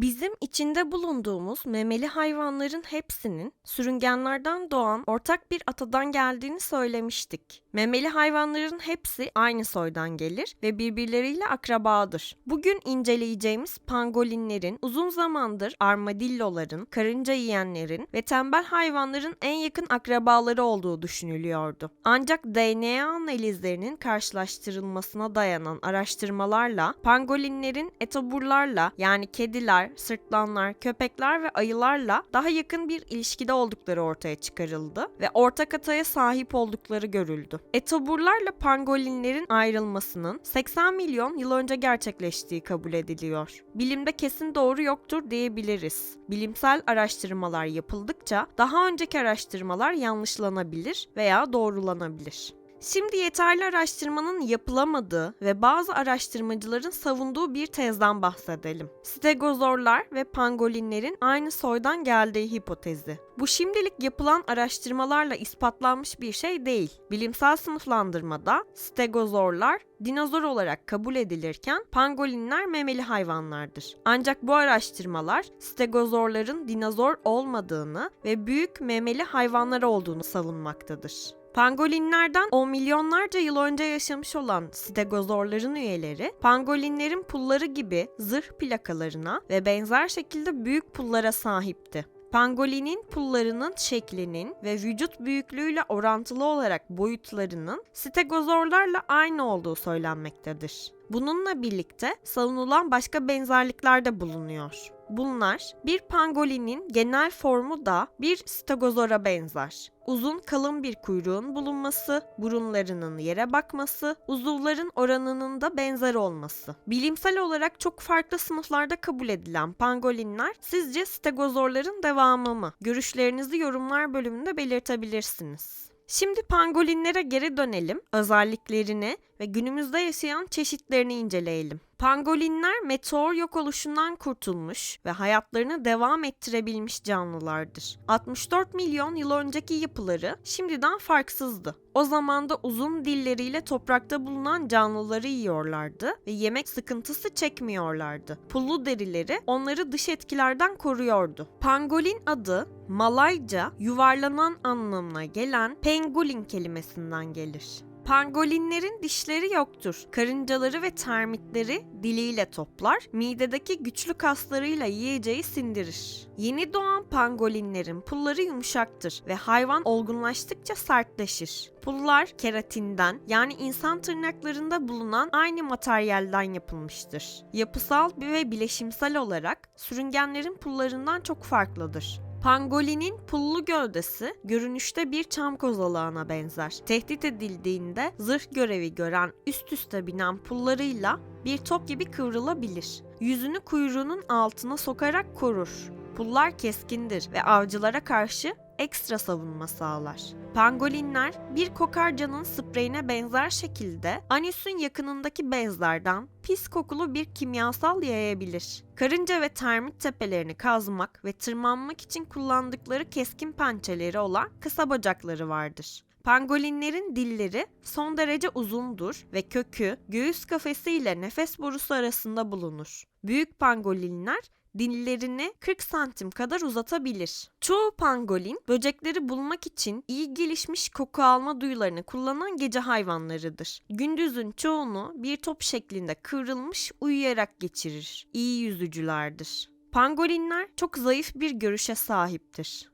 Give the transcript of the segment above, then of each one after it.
Bizim içinde bulunduğumuz memeli hayvanların hepsinin sürüngenlerden doğan ortak bir atadan geldiğini söylemiştik. Memeli hayvanların hepsi aynı soydan gelir ve birbirleriyle akrabadır. Bugün inceleyeceğimiz pangolinlerin uzun zamandır armadilloların, karınca yiyenlerin ve tembel hayvanların en yakın akrabaları olduğu düşünülüyordu. Ancak DNA analizlerinin karşılaştırılmasına dayanan araştırmalarla pangolinlerin etoburlarla yani kediler, sırtlanlar, köpekler ve ayılarla daha yakın bir ilişkide oldukları ortaya çıkarıldı ve ortak ataya sahip oldukları görüldü. Etoburlarla pangolinlerin ayrılmasının 80 milyon yıl önce gerçekleştiği kabul ediliyor. Bilimde kesin doğru yoktur diyebiliriz. Bilimsel araştırmalar yapıldıkça daha önceki araştırmalar yanlışlanabilir veya doğrulanabilir. Şimdi yeterli araştırmanın yapılamadığı ve bazı araştırmacıların savunduğu bir tezden bahsedelim. Stegozorlar ve pangolinlerin aynı soydan geldiği hipotezi. Bu şimdilik yapılan araştırmalarla ispatlanmış bir şey değil. Bilimsel sınıflandırmada stegozorlar dinozor olarak kabul edilirken pangolinler memeli hayvanlardır. Ancak bu araştırmalar stegozorların dinozor olmadığını ve büyük memeli hayvanlar olduğunu savunmaktadır. Pangolinlerden on milyonlarca yıl önce yaşamış olan stegozorların üyeleri, pangolinlerin pulları gibi zırh plakalarına ve benzer şekilde büyük pullara sahipti. Pangolinin pullarının şeklinin ve vücut büyüklüğüyle orantılı olarak boyutlarının stegozorlarla aynı olduğu söylenmektedir. Bununla birlikte savunulan başka benzerlikler de bulunuyor. Bunlar bir pangolinin genel formu da bir stegozora benzer. Uzun kalın bir kuyruğun bulunması, burunlarının yere bakması, uzuvların oranının da benzer olması. Bilimsel olarak çok farklı sınıflarda kabul edilen pangolinler sizce stegozorların devamı mı? Görüşlerinizi yorumlar bölümünde belirtebilirsiniz. Şimdi pangolinlere geri dönelim, özelliklerini ve günümüzde yaşayan çeşitlerini inceleyelim. Pangolinler meteor yok oluşundan kurtulmuş ve hayatlarını devam ettirebilmiş canlılardır. 64 milyon yıl önceki yapıları şimdiden farksızdı. O zaman da uzun dilleriyle toprakta bulunan canlıları yiyorlardı ve yemek sıkıntısı çekmiyorlardı. Pullu derileri onları dış etkilerden koruyordu. Pangolin adı Malayca yuvarlanan anlamına gelen pengolin kelimesinden gelir. Pangolinlerin dişleri yoktur. Karıncaları ve termitleri diliyle toplar, midedeki güçlü kaslarıyla yiyeceği sindirir. Yeni doğan pangolinlerin pulları yumuşaktır ve hayvan olgunlaştıkça sertleşir. Pullar keratinden yani insan tırnaklarında bulunan aynı materyalden yapılmıştır. Yapısal ve bileşimsel olarak sürüngenlerin pullarından çok farklıdır. Pangolinin pullu gövdesi görünüşte bir çam kozalağına benzer. Tehdit edildiğinde zırh görevi gören üst üste binen pullarıyla bir top gibi kıvrılabilir. Yüzünü kuyruğunun altına sokarak korur. Pullar keskindir ve avcılara karşı ekstra savunma sağlar. Pangolinler bir kokarcanın spreyine benzer şekilde anüsün yakınındaki bezlerden pis kokulu bir kimyasal yayabilir. Karınca ve termit tepelerini kazmak ve tırmanmak için kullandıkları keskin pençeleri olan kısa bacakları vardır. Pangolinlerin dilleri son derece uzundur ve kökü göğüs kafesi ile nefes borusu arasında bulunur. Büyük pangolinler dillerini 40 santim kadar uzatabilir. Çoğu pangolin böcekleri bulmak için iyi gelişmiş koku alma duyularını kullanan gece hayvanlarıdır. Gündüzün çoğunu bir top şeklinde kıvrılmış uyuyarak geçirir. İyi yüzücülerdir. Pangolinler çok zayıf bir görüşe sahiptir.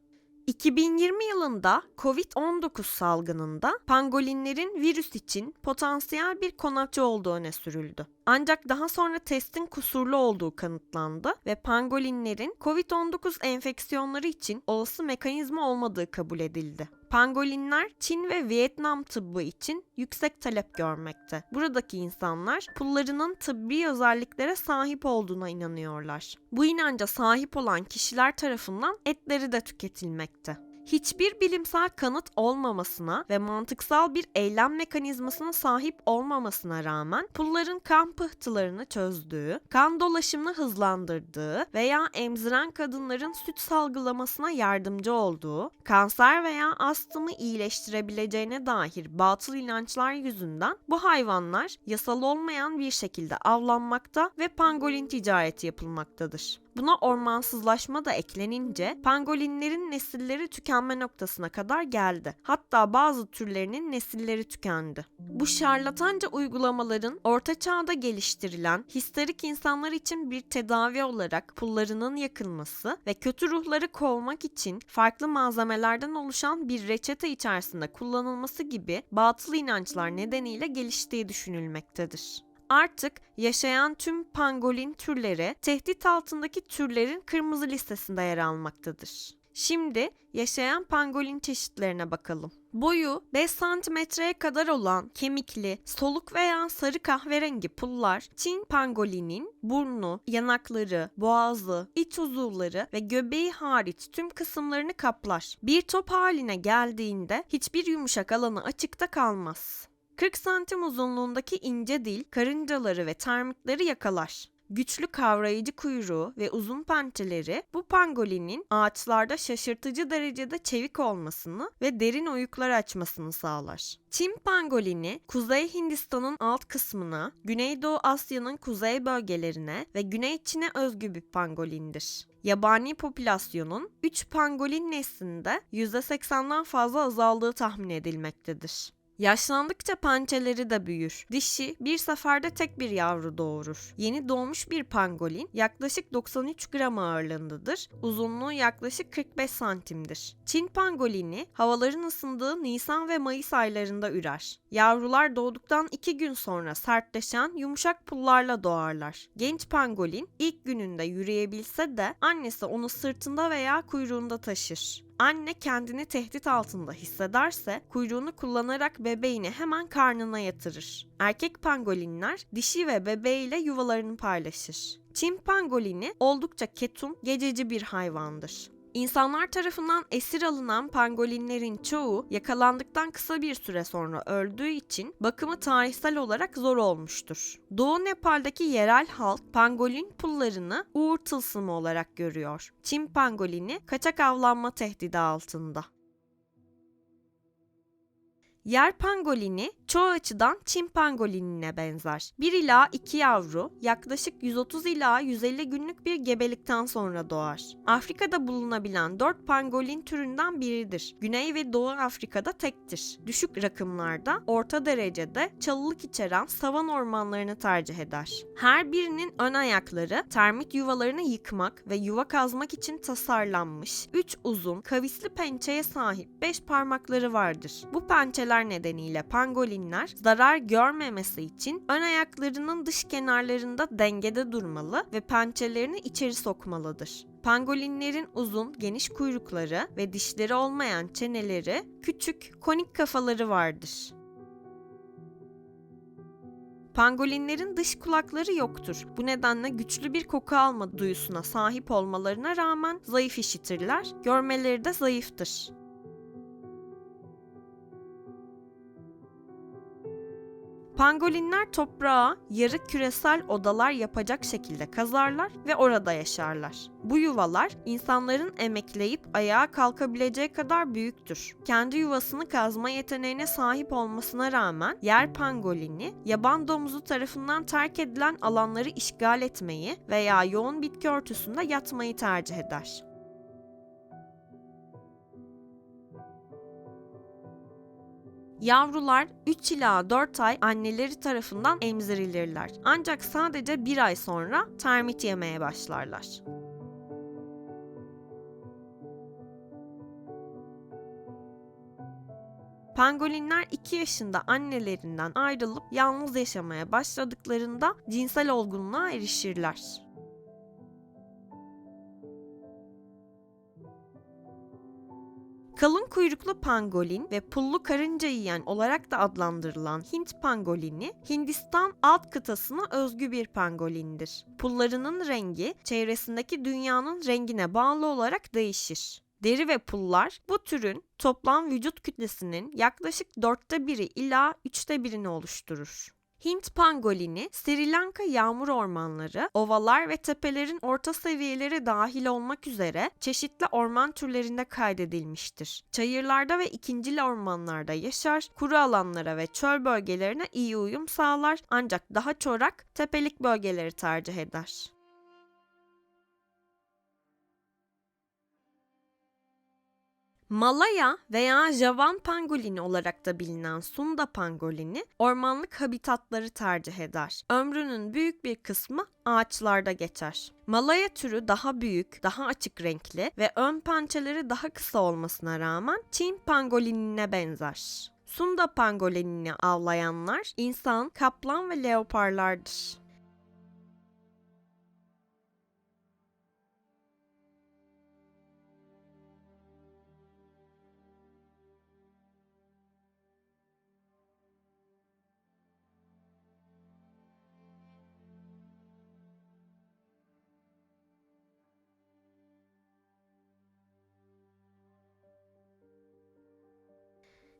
2020 yılında COVID-19 salgınında pangolinlerin virüs için potansiyel bir konakçı olduğu öne sürüldü. Ancak daha sonra testin kusurlu olduğu kanıtlandı ve pangolinlerin COVID-19 enfeksiyonları için olası mekanizma olmadığı kabul edildi. Pangolinler Çin ve Vietnam tıbbı için yüksek talep görmekte. Buradaki insanlar pullarının tıbbi özelliklere sahip olduğuna inanıyorlar. Bu inanca sahip olan kişiler tarafından etleri de tüketilmekte hiçbir bilimsel kanıt olmamasına ve mantıksal bir eylem mekanizmasına sahip olmamasına rağmen pulların kan pıhtılarını çözdüğü, kan dolaşımını hızlandırdığı veya emziren kadınların süt salgılamasına yardımcı olduğu, kanser veya astımı iyileştirebileceğine dair batıl inançlar yüzünden bu hayvanlar yasal olmayan bir şekilde avlanmakta ve pangolin ticareti yapılmaktadır. Buna ormansızlaşma da eklenince pangolinlerin nesilleri tükenme noktasına kadar geldi. Hatta bazı türlerinin nesilleri tükendi. Bu şarlatanca uygulamaların orta çağda geliştirilen histerik insanlar için bir tedavi olarak pullarının yakılması ve kötü ruhları kovmak için farklı malzemelerden oluşan bir reçete içerisinde kullanılması gibi batıl inançlar nedeniyle geliştiği düşünülmektedir. Artık yaşayan tüm pangolin türleri tehdit altındaki türlerin kırmızı listesinde yer almaktadır. Şimdi yaşayan pangolin çeşitlerine bakalım. Boyu 5 santimetreye kadar olan kemikli, soluk veya sarı kahverengi pullar Çin pangolinin burnu, yanakları, boğazı, iç uzuvları ve göbeği hariç tüm kısımlarını kaplar. Bir top haline geldiğinde hiçbir yumuşak alanı açıkta kalmaz. 40 santim uzunluğundaki ince dil karıncaları ve termitleri yakalar. Güçlü kavrayıcı kuyruğu ve uzun pençeleri bu pangolinin ağaçlarda şaşırtıcı derecede çevik olmasını ve derin oyuklar açmasını sağlar. Çin pangolini Kuzey Hindistan'ın alt kısmına, Güneydoğu Asya'nın kuzey bölgelerine ve Güney Çin'e özgü bir pangolindir. Yabani popülasyonun 3 pangolin neslinde %80'den fazla azaldığı tahmin edilmektedir. Yaşlandıkça pençeleri de büyür. Dişi bir seferde tek bir yavru doğurur. Yeni doğmuş bir pangolin yaklaşık 93 gram ağırlığındadır. Uzunluğu yaklaşık 45 santimdir. Çin pangolini havaların ısındığı Nisan ve Mayıs aylarında ürer. Yavrular doğduktan 2 gün sonra sertleşen yumuşak pullarla doğarlar. Genç pangolin ilk gününde yürüyebilse de annesi onu sırtında veya kuyruğunda taşır. Anne kendini tehdit altında hissederse kuyruğunu kullanarak bebeğini hemen karnına yatırır. Erkek pangolinler dişi ve bebeğiyle yuvalarını paylaşır. Çin pangolini oldukça ketum, gececi bir hayvandır. İnsanlar tarafından esir alınan pangolinlerin çoğu yakalandıktan kısa bir süre sonra öldüğü için bakımı tarihsel olarak zor olmuştur. Doğu Nepal'deki yerel halk pangolin pullarını uğur tılsımı olarak görüyor. Çin pangolini kaçak avlanma tehdidi altında. Yer pangolini çoğu açıdan Çin pangolinine benzer. 1 ila 2 yavru yaklaşık 130 ila 150 günlük bir gebelikten sonra doğar. Afrika'da bulunabilen 4 pangolin türünden biridir. Güney ve Doğu Afrika'da tektir. Düşük rakımlarda orta derecede çalılık içeren savan ormanlarını tercih eder. Her birinin ön ayakları termit yuvalarını yıkmak ve yuva kazmak için tasarlanmış 3 uzun kavisli pençeye sahip 5 parmakları vardır. Bu pençeler nedeniyle pangolinler zarar görmemesi için ön ayaklarının dış kenarlarında dengede durmalı ve pençelerini içeri sokmalıdır. Pangolinlerin uzun, geniş kuyrukları ve dişleri olmayan çeneleri, küçük, konik kafaları vardır. Pangolinlerin dış kulakları yoktur. Bu nedenle güçlü bir koku alma duyusuna sahip olmalarına rağmen zayıf işitirler, görmeleri de zayıftır. Pangolinler toprağa yarı küresel odalar yapacak şekilde kazarlar ve orada yaşarlar. Bu yuvalar insanların emekleyip ayağa kalkabileceği kadar büyüktür. Kendi yuvasını kazma yeteneğine sahip olmasına rağmen yer pangolini yaban domuzu tarafından terk edilen alanları işgal etmeyi veya yoğun bitki örtüsünde yatmayı tercih eder. Yavrular 3 ila 4 ay anneleri tarafından emzirilirler. Ancak sadece 1 ay sonra termit yemeye başlarlar. Pangolinler 2 yaşında annelerinden ayrılıp yalnız yaşamaya başladıklarında cinsel olgunluğa erişirler. Kalın kuyruklu pangolin ve pullu karınca yiyen olarak da adlandırılan Hint pangolini Hindistan alt kıtasına özgü bir pangolindir. Pullarının rengi çevresindeki dünyanın rengine bağlı olarak değişir. Deri ve pullar bu türün toplam vücut kütlesinin yaklaşık dörtte biri ila üçte birini oluşturur. Hint pangolini, Sri Lanka yağmur ormanları, ovalar ve tepelerin orta seviyeleri dahil olmak üzere çeşitli orman türlerinde kaydedilmiştir. Çayırlarda ve ikincil ormanlarda yaşar, kuru alanlara ve çöl bölgelerine iyi uyum sağlar ancak daha çorak tepelik bölgeleri tercih eder. Malaya veya Javan pangolini olarak da bilinen Sunda pangolini ormanlık habitatları tercih eder. Ömrünün büyük bir kısmı ağaçlarda geçer. Malaya türü daha büyük, daha açık renkli ve ön pençeleri daha kısa olmasına rağmen Çin pangolinine benzer. Sunda pangolinini avlayanlar insan, kaplan ve leoparlardır.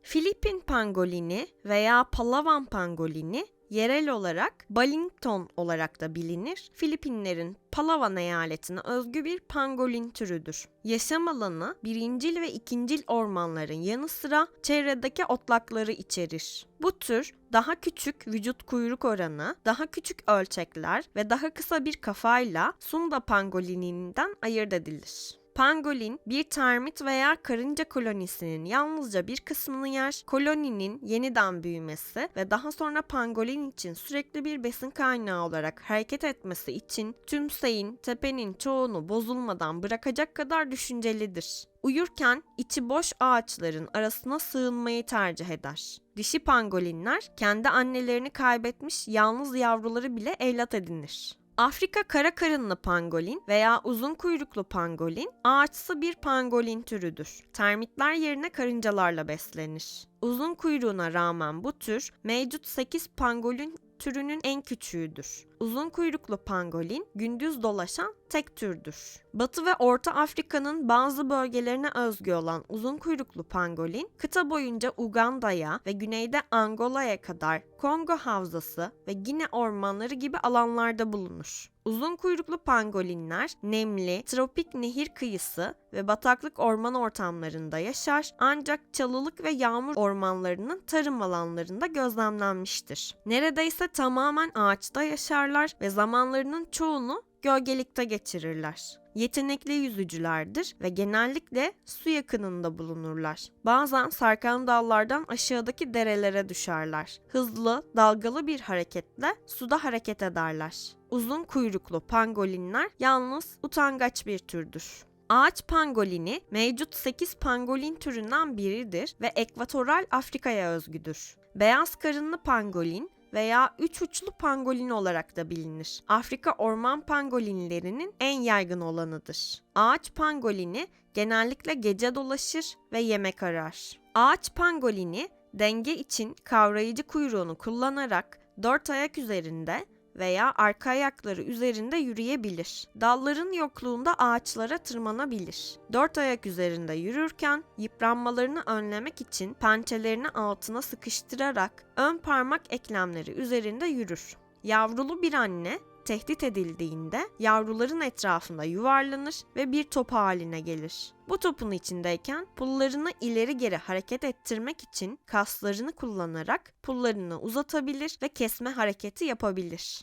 Filipin pangolini veya Palawan pangolini yerel olarak Ballington olarak da bilinir. Filipinlerin Palawan eyaletine özgü bir pangolin türüdür. Yaşam alanı birincil ve ikincil ormanların yanı sıra çevredeki otlakları içerir. Bu tür daha küçük vücut kuyruk oranı, daha küçük ölçekler ve daha kısa bir kafayla Sunda pangolininden ayırt edilir. Pangolin bir termit veya karınca kolonisinin yalnızca bir kısmını yer. Koloninin yeniden büyümesi ve daha sonra pangolin için sürekli bir besin kaynağı olarak hareket etmesi için tümseyin tepenin çoğunu bozulmadan bırakacak kadar düşüncelidir. Uyurken içi boş ağaçların arasına sığınmayı tercih eder. Dişi pangolinler kendi annelerini kaybetmiş yalnız yavruları bile evlat edinir. Afrika kara karınlı pangolin veya uzun kuyruklu pangolin ağaçsı bir pangolin türüdür. Termitler yerine karıncalarla beslenir. Uzun kuyruğuna rağmen bu tür mevcut 8 pangolin türünün en küçüğüdür. Uzun kuyruklu pangolin gündüz dolaşan tek türdür. Batı ve Orta Afrika'nın bazı bölgelerine özgü olan uzun kuyruklu pangolin, kıta boyunca Uganda'ya ve güneyde Angola'ya kadar Kongo Havzası ve Gine ormanları gibi alanlarda bulunur. Uzun kuyruklu pangolinler nemli, tropik nehir kıyısı ve bataklık orman ortamlarında yaşar ancak çalılık ve yağmur ormanlarının tarım alanlarında gözlemlenmiştir. Neredeyse tamamen ağaçta yaşarlar ve zamanlarının çoğunu gölgelikte geçirirler. Yetenekli yüzücülerdir ve genellikle su yakınında bulunurlar. Bazen sarkan dallardan aşağıdaki derelere düşerler. Hızlı, dalgalı bir hareketle suda hareket ederler. Uzun kuyruklu pangolinler yalnız utangaç bir türdür. Ağaç pangolini mevcut 8 pangolin türünden biridir ve ekvatoral Afrika'ya özgüdür. Beyaz karınlı pangolin veya üç uçlu pangolin olarak da bilinir. Afrika orman pangolinlerinin en yaygın olanıdır. Ağaç pangolini genellikle gece dolaşır ve yemek arar. Ağaç pangolini denge için kavrayıcı kuyruğunu kullanarak dört ayak üzerinde veya arka ayakları üzerinde yürüyebilir. Dalların yokluğunda ağaçlara tırmanabilir. Dört ayak üzerinde yürürken yıpranmalarını önlemek için pençelerini altına sıkıştırarak ön parmak eklemleri üzerinde yürür. Yavrulu bir anne tehdit edildiğinde yavruların etrafında yuvarlanır ve bir top haline gelir. Bu topun içindeyken pullarını ileri geri hareket ettirmek için kaslarını kullanarak pullarını uzatabilir ve kesme hareketi yapabilir.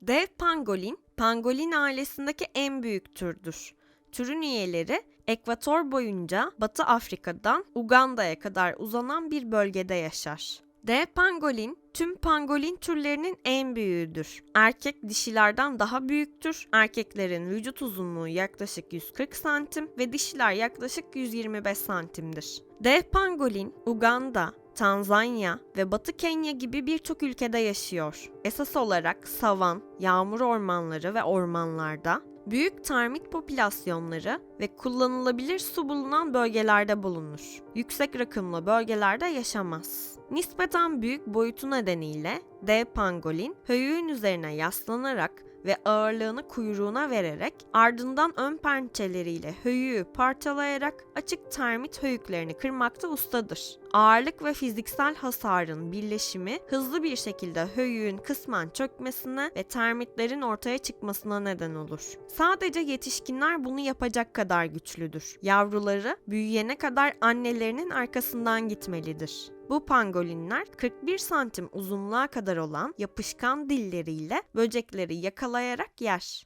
Dev pangolin, pangolin ailesindeki en büyük türdür. Türün üyeleri ekvator boyunca Batı Afrika'dan Uganda'ya kadar uzanan bir bölgede yaşar. Dev pangolin tüm pangolin türlerinin en büyüğüdür. Erkek dişilerden daha büyüktür. Erkeklerin vücut uzunluğu yaklaşık 140 santim ve dişiler yaklaşık 125 santimdir. Dev pangolin Uganda, Tanzanya ve Batı Kenya gibi birçok ülkede yaşıyor. Esas olarak savan, yağmur ormanları ve ormanlarda, büyük termit popülasyonları ve kullanılabilir su bulunan bölgelerde bulunur. Yüksek rakımlı bölgelerde yaşamaz. Nispeten büyük boyutu nedeniyle dev pangolin höyüğün üzerine yaslanarak ve ağırlığını kuyruğuna vererek ardından ön pençeleriyle höyüğü parçalayarak açık termit höyüklerini kırmakta ustadır. Ağırlık ve fiziksel hasarın birleşimi hızlı bir şekilde höyüğün kısmen çökmesine ve termitlerin ortaya çıkmasına neden olur. Sadece yetişkinler bunu yapacak kadar güçlüdür. Yavruları büyüyene kadar annelerinin arkasından gitmelidir. Bu pangolinler 41 santim uzunluğa kadar olan yapışkan dilleriyle böcekleri yakalayarak yer.